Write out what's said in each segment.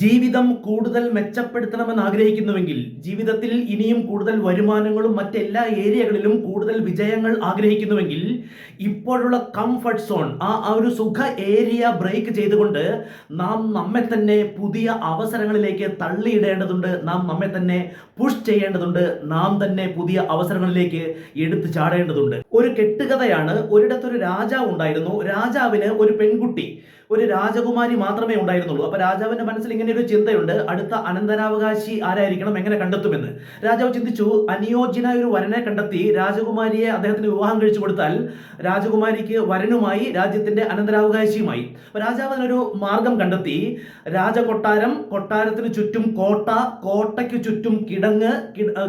ജീവിതം കൂടുതൽ മെച്ചപ്പെടുത്തണമെന്ന് ആഗ്രഹിക്കുന്നുവെങ്കിൽ ജീവിതത്തിൽ ഇനിയും കൂടുതൽ വരുമാനങ്ങളും മറ്റെല്ലാ ഏരിയകളിലും കൂടുതൽ വിജയങ്ങൾ ആഗ്രഹിക്കുന്നുവെങ്കിൽ ഇപ്പോഴുള്ള കംഫർട്ട് സോൺ ആ ഒരു സുഖ ഏരിയ ബ്രേക്ക് ചെയ്തുകൊണ്ട് നാം നമ്മെ തന്നെ പുതിയ അവസരങ്ങളിലേക്ക് തള്ളിയിടേണ്ടതുണ്ട് നാം നമ്മെ തന്നെ പുഷ് ചെയ്യേണ്ടതുണ്ട് നാം തന്നെ പുതിയ അവസരങ്ങളിലേക്ക് എടുത്തു ചാടേണ്ടതുണ്ട്. ഒരു കെട്ടുകഥയാണ് ഒരിടത്തൊരു രാജാവ് ഉണ്ടായിരുന്നു. രാജാവിന് ഒരു പെൺകുട്ടി. ഒരു രാജകുമാരി മാത്രമേ ഉണ്ടായിരുന്നുള്ളൂ. അപ്പൊ രാജാവിന്റെ മനസ്സിൽ ഇങ്ങനെ ഒരു ചിന്തയുണ്ട്. അടുത്ത അനന്തരാവകാശി ആരായിരിക്കണം? എങ്ങനെ കണ്ടെത്തുമെന്ന്. രാജാവ് ചിന്തിച്ചു അനുയോജ്യനായ ഒരു വരനെ കണ്ടെത്തി രാജകുമാരിയെ അദ്ദേഹത്തിന് വിവാഹം കഴിച്ചു കൊടുത്താൽ രാജകുമാരിക്ക് വരനുമായി രാജ്യത്തിന്റെ അനന്തരാവകാശിയുമായി. രാജാവ് അതിനൊരു മാർഗം കണ്ടെത്തി. രാജകൊട്ടാരം കൊട്ടാരത്തിന് ചുറ്റും കോട്ട കോട്ടയ്ക്ക് ചുറ്റും കിടങ്ങ്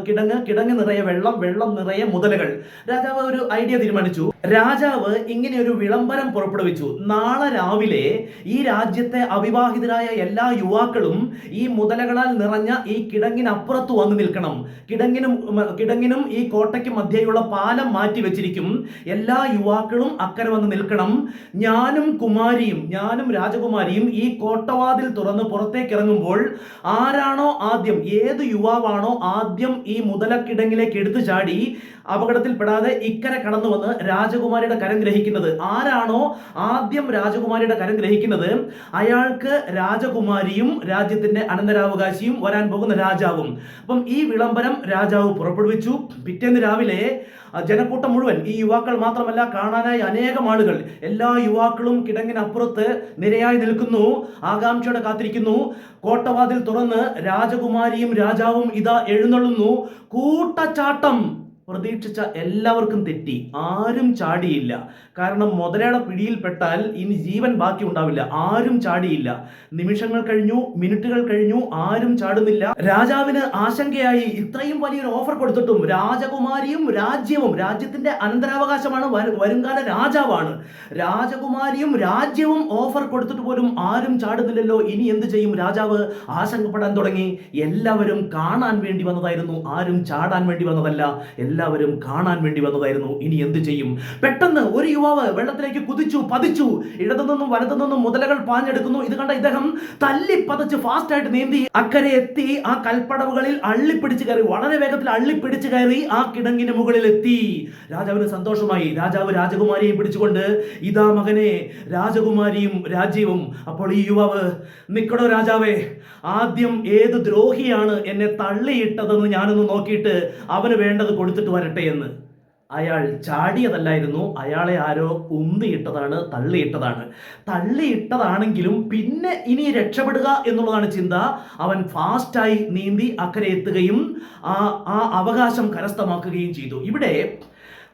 കിടങ്ങ് കിടങ്ങ് നിറയെ വെള്ളം വെള്ളം നിറയെ മുതലകൾ. രാജാവ് ഒരു ഐഡിയ തീരുമാനിച്ചു. രാജാവ് ഇങ്ങനെ ഒരു വിളംബരം പുറപ്പെടുവിച്ചു. നാളെ രാവിലെ ഈ രാജ്യത്തെ അവിവാഹിതരായ എല്ലാ യുവാക്കളും ഈ മുതലകളാൽ നിറഞ്ഞ ഈ കിടങ്ങിനപ്പുറത്ത് വന്നു നിൽക്കണം. കിടങ്ങിനും കിടങ്ങിനും ഈ കോട്ടയ്ക്ക് മധ്യയുള്ള പാലം മാറ്റി വെച്ചിരിക്കും. എല്ലാ യുവാക്കളും അക്കരെ വന്ന് നിൽക്കണം. ഞാനും കുമാരിയും ഞാനും രാജകുമാരിയും ഈ കോട്ടവാതിൽ തുറന്ന് പുറത്തേക്ക് ഇറങ്ങുമ്പോൾ ആരാണോ ആദ്യം ഏത് യുവാവാണോ ആദ്യം ഈ മുതലക്കിടങ്ങിലേക്ക് എടുത്തു ചാടി അപകടത്തിൽപ്പെടാതെ ഇക്കരെ കടന്നു വന്ന് രാജകുമാരിയുടെ കരം ഗ്രഹിക്കുന്നത്. ആരാണോ ആദ്യം രാജകുമാരിയുടെ കരം ഗ്രഹിക്കുന്നത് അയാൾക്ക് രാജകുമാരിയും രാജ്യത്തിന്റെ അനന്തരാവകാശിയും വരാൻ പോകുന്ന രാജാവും. അപ്പം ഈ വിളംബരം രാജാവ് പുറപ്പെടുവിച്ചു. പിറ്റേന്ന് രാവിലെ ജനക്കൂട്ടം മുഴുവൻ ഈ യുവാക്കൾ മാത്രമല്ല കാണാനായി അനേകം ആളുകൾ എല്ലാ യുവാക്കളും കിടങ്ങിനപ്പുറത്ത് നിരയായി നിൽക്കുന്നു ആകാംക്ഷയോടെ കാത്തിരിക്കുന്നു. കോട്ടവാതിൽ തുറന്ന് രാജകുമാരിയും രാജാവും ഇതാ എഴുന്നള്ളുന്നു. കൂട്ടച്ചാട്ടം പ്രതീക്ഷിച്ച എല്ലാവർക്കും തെറ്റി. ആരും ചാടിയില്ല. കാരണം മുതലയുടെ പിടിയിൽപ്പെട്ടാൽ ഇനി ജീവൻ ബാക്കി ഉണ്ടാവില്ല ആരും ചാടിയില്ല. നിമിഷങ്ങൾ കഴിഞ്ഞു മിനിറ്റുകൾ കഴിഞ്ഞു ആരും ചാടുന്നില്ല. രാജാവിന് ആശങ്കയായി ഇത്രയും വലിയൊരു ഓഫർ കൊടുത്തിട്ടും രാജകുമാരിയും രാജ്യവും രാജ്യത്തിന്റെ അനന്തരാവകാശമാണ് വരു- വരുംകാല രാജാവാണ്. രാജകുമാരിയും രാജ്യവും ഓഫർ കൊടുത്തിട്ട് പോലും ആരും ചാടുന്നില്ലല്ലോ. ഇനി എന്ത് ചെയ്യും രാജാവ്? ആശങ്കപ്പെടാൻ തുടങ്ങി. എല്ലാവരും കാണാൻ വേണ്ടി വന്നതായിരുന്നു. ആരും ചാടാൻ വേണ്ടി വന്നതല്ല. എല്ലാവരും കാണാൻ വേണ്ടി വന്നതായിരുന്നു. ഇനി എന്ത് ചെയ്യും? പെട്ടെന്ന് ഒരു യുവാവ് വെള്ളത്തിലേക്ക് കുതിച്ചു പതിച്ചു. ഇടതു നിന്നും നിന്നും മുതലകൾ പാഞ്ഞെടുക്കുന്നു. ഇത് കണ്ട ഇദ്ദേഹം തല്ലി പതച്ച് ഫാസ്റ്റ് ആയിട്ട് നീന്തി അക്കരെ എത്തി. ആ കൽപ്പടവുകളിൽ അള്ളിപ്പിടിച്ച് കയറി വളരെ വേഗത്തിൽ അള്ളിപ്പിടിച്ച് കയറി ആ കിടങ്ങിന് മുകളിൽ എത്തി. രാജാവിന് സന്തോഷമായി. രാജാവ് രാജകുമാരിയെ പിടിച്ചുകൊണ്ട് ഇതാ മകനെ രാജകുമാരിയും രാജ്യവും അപ്പോൾ ഈ യുവാവ് നിക്കടോ രാജാവേ ആദ്യം ഏത് ദ്രോഹിയാണ് എന്നെ തള്ളിയിട്ടതെന്ന് ഞാനൊന്ന് നോക്കിയിട്ട് അവന് വേണ്ടത് കൊടുത്തിട്ട് വരട്ടെ എന്ന്. അയാൾ ചാടിയതല്ലായിരുന്നു. അയാളെ ആരോ ഉന്തിയിട്ടതാണ് തള്ളിയിട്ടതാണ്. തള്ളിയിട്ടതാണെങ്കിലും പിന്നെ ഇനി രക്ഷപ്പെടുക എന്നുള്ളതാണ് ചിന്ത. അവൻ ഫാസ്റ്റായി നീന്തി അക്കരെ എത്തുകയും ആ ആ അവകാശം കരസ്ഥമാക്കുകയും ചെയ്തു. ഇവിടെ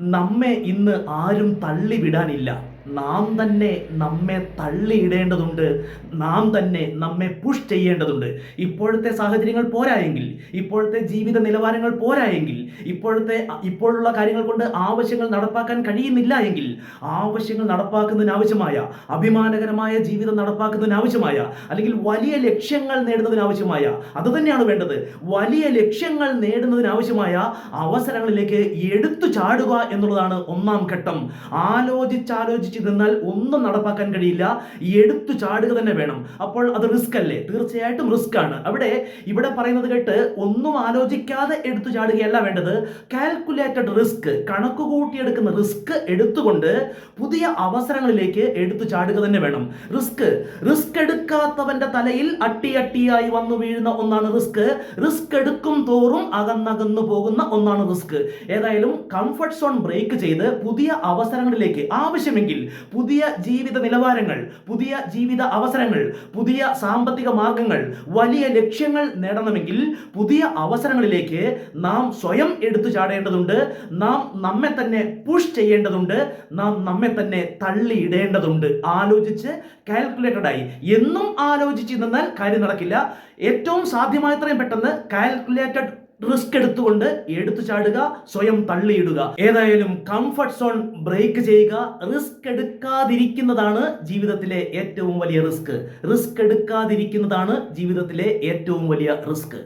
നമ്മെ ഇന്ന് ആരും തള്ളിവിടാനില്ല. നാം തന്നെ നമ്മെ തള്ളിയിടേണ്ടതുണ്ട്. നാം തന്നെ നമ്മെ പുഷ് ചെയ്യേണ്ടതുണ്ട്. ഇപ്പോഴത്തെ സാഹചര്യങ്ങൾ പോരായെങ്കിൽ ഇപ്പോഴത്തെ ജീവിത നിലവാരങ്ങൾ പോരായെങ്കിൽ ഇപ്പോഴത്തെ ഇപ്പോഴുള്ള കാര്യങ്ങൾ കൊണ്ട് ആവശ്യങ്ങൾ നടപ്പാക്കാൻ കഴിയുന്നില്ല എങ്കിൽ ആവശ്യങ്ങൾ നടപ്പാക്കുന്നതിന് ആവശ്യമായ അഭിമാനകരമായ ജീവിതം നടപ്പാക്കുന്നതിന് ആവശ്യമായ അല്ലെങ്കിൽ വലിയ ലക്ഷ്യങ്ങൾ നേടുന്നതിന് ആവശ്യമായ അത് തന്നെയാണ് വേണ്ടത്. വലിയ ലക്ഷ്യങ്ങൾ നേടുന്നതിനാവശ്യമായ അവസരങ്ങളിലേക്ക് എടുത്തു ചാടുക എന്നുള്ളതാണ് ഒന്നാം ഘട്ടം. ആലോചിച്ചാലോചിച്ച് നിന്നാൽ ഒന്നും നടപ്പാക്കാൻ കഴിയില്ല. എടുത്തു ചാടുക തന്നെ വേണം. അപ്പോൾ അത് റിസ്ക് അല്ലേ? തീർച്ചയായിട്ടും റിസ്ക് ആണ്. അവിടെ ഇവിടെ പറയുന്നത് കേട്ട് ഒന്നും ആലോചിക്കാതെ എടുത്തു ചാടുകയല്ല വേണ്ടത്. കാൽക്കുലേറ്റഡ് റിസ്ക് കണക്ക് കൂട്ടിയെടുക്കുന്ന റിസ്ക് എടുത്തുകൊണ്ട് പുതിയ അവസരങ്ങളിലേക്ക് എടുത്തു ചാടുക തന്നെ വേണം. റിസ്ക് റിസ്ക് എടുക്കാത്തവന്റെ തലയിൽ അട്ടി അട്ടിയായി വന്നു വീഴുന്ന ഒന്നാണ് റിസ്ക് റിസ്ക് എടുക്കും തോറും അകന്നകന്നു പോകുന്ന ഒന്നാണ് റിസ്ക് ഏതായാലും കംഫർട്ട് സോൺ ബ്രേക്ക് ചെയ്ത് പുതിയ അവസരങ്ങളിലേക്ക് ആവശ്യമെങ്കിൽ പുതിയ ജീവിത നിലവാരങ്ങൾ പുതിയ ജീവിത അവസരങ്ങൾ പുതിയ സാമ്പത്തിക മാർഗങ്ങൾ വലിയ ലക്ഷ്യങ്ങൾ നേടണമെങ്കിൽ പുതിയ അവസരങ്ങളിലേക്ക് നാം സ്വയം എടുത്തു ചാടേണ്ടതുണ്ട്. നാം നമ്മെ തന്നെ പുഷ് ചെയ്യേണ്ടതുണ്ട്. നാം നമ്മെ തന്നെ തള്ളിയിടേണ്ടതുണ്ട്. ആലോചിച്ച് കാൽക്കുലേറ്റഡ് ആയി. എന്നും ആലോചിച്ച് നിന്നാൽ കാര്യം നടക്കില്ല. ഏറ്റവും സാധ്യമായത്രയും പെട്ടെന്ന് കാൽക്കുലേറ്റഡ് റിസ്ക് എടുത്തുകൊണ്ട് എടുത്തു ചാടുക സ്വയം തള്ളിയിടുക. ഏതായാലും കംഫർട്ട് സോൺ ബ്രേക്ക് ചെയ്യുക റിസ്ക് എടുക്കാതിരിക്കുന്നതാണ് ജീവിതത്തിലെ ഏറ്റവും വലിയ റിസ്ക്. റിസ്ക് എടുക്കാതിരിക്കുന്നതാണ് ജീവിതത്തിലെ ഏറ്റവും വലിയ റിസ്ക്.